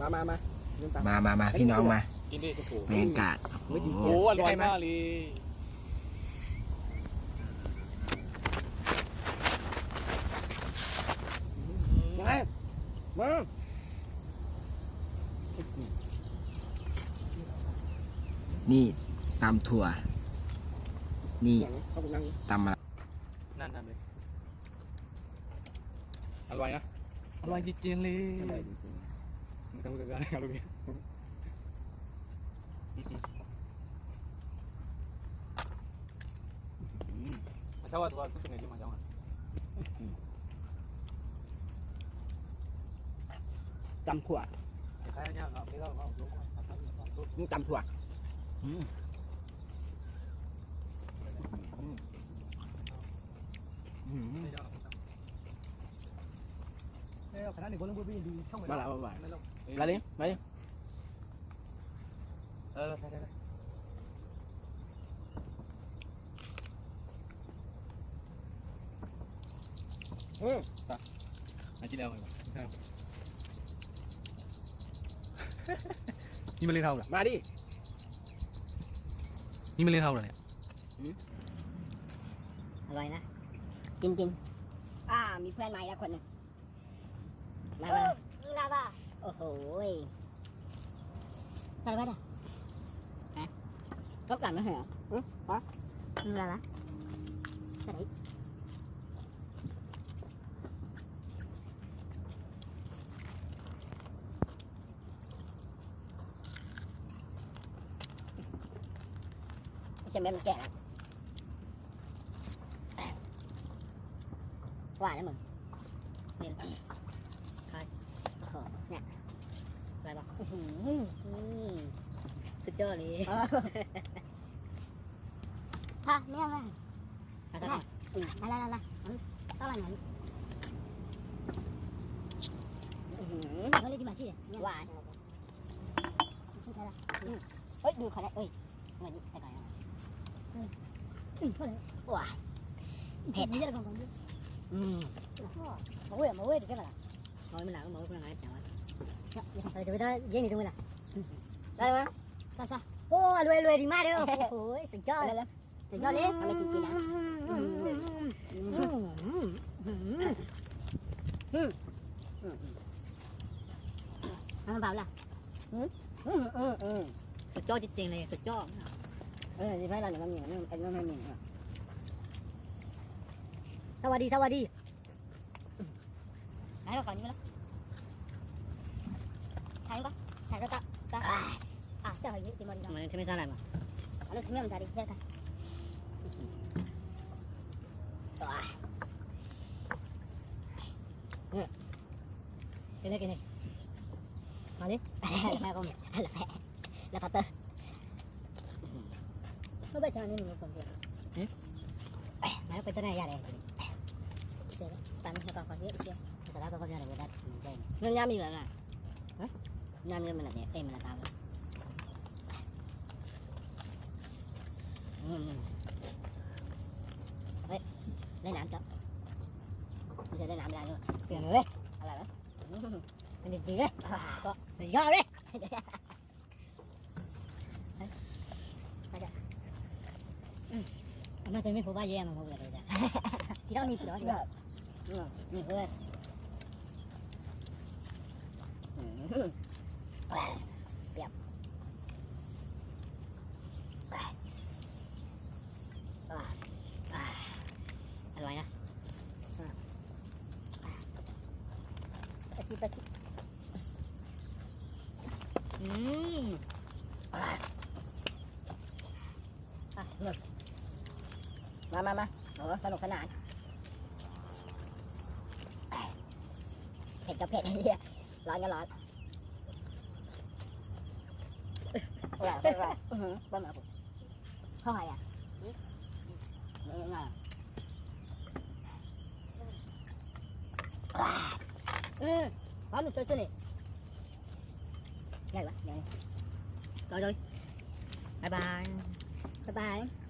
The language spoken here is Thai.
มามามาเรื่องตามมามามาพี่น้องมากินดิโอ้โหบรรยากาศไม่ถึงโอ้โอ้โหโหอร่อยมากเลยยังไงมานี่ตำถั่ว นี่เข้าไปนั่งตำอะไรนั่นนั่นเลยอร่อยนะอร่อยจริงๆเลย อะไรจริงไม่ต้องเสียดายครับลูกพี่ถ้าว่าตัวก็เป็นไงที่มาจังหวะๆจำถั่วใช่เนี่ยเราไม่ เราเราลูกนี่จำถั่วขนาดนี้คนนึงบีดีช่องมาแล้วมาแล้วไม่ต้องมาดิมาดิเออใช่ใช่อืมมากินแล้วเลยนี่มันเล่นเท่าเหรอมาดินี่มันเล่นเท่าเหรอเนี่ยอร่อยนะ กินกินอ่า มีเพื่อนมาอีกแล้วคนหนึ่ง มามาลาบ้าโอ้โหยใส่ไว้ด่ะฮะก็กลับมาเหรออือฮะมึงลาบ้าใส่ไม่ใช่แม่ cho đi. Ha nè nè nè nè nè nè tao làm này. Nó lên đi mà chi này. Hoài. Không thấy là ơi đủ khỏi đấy ơi mày đi phải cài này hoài. Hết này còn còn nữa. Ừ. Mỗi người mỗi người được cái này thôi mình làm mỗi người này chẳng ai vậy thì chúng ta dễ này chúng mình làm. Đây mà าได้เอ้ยเงินใส่ก่อนอืมเท่าไหร่หวานเผ็ดนี่จะก่อนก่อนดิอืมมาเว้ยมาเว้ยดูแค่ไหนเอาไม่หนักก็มาเว้ยคนไหนแต่ว่าเออจะไปได้เย็นอยู่ตรงนี้แหละได้ไหมซาซาโอ้รวยรวยดีมากเลยโอ้โหสุดยอดได้เลยแล้วสุดยอดเลยทำไมกินกินนะมันเบาล่ะอืมอืมอืมสุดยอดจริงๆเลยสุดยอดเออที่ให้เราเนี่ยมันมีมันไอ้มันไม่มีสวัสดีสวัสดีไหนเราก่อนนี้แล้วถ่ายก็ถ่ายก็ตะ Mana kami sana mah. Wah. Ini gini. Mari. Ini mau Eh. đấy lấy nạm cho. Bây giờ lấy nạm ra rồi tiền rồi đấy. À là đấy. Mình gì đấy. À, à, có. Gì đó đấy. Mà tôi mới phụ ba gì mà không được rồi thì đâu nịp đó rồi. Nịp rồi. อืมอะมามามาโอ้สนุกสนานเผ็ดก็เผ็ดไอ้เหี้ยร้อนก็ร้อนอร่อยอร่อยอือหือบ้ามาผมเท่าไหร่อะง่ายอืมพร้อมหนูเจอเจอนี่ง่าย ghê quá rồi rồi. Bye bye. Bye bye.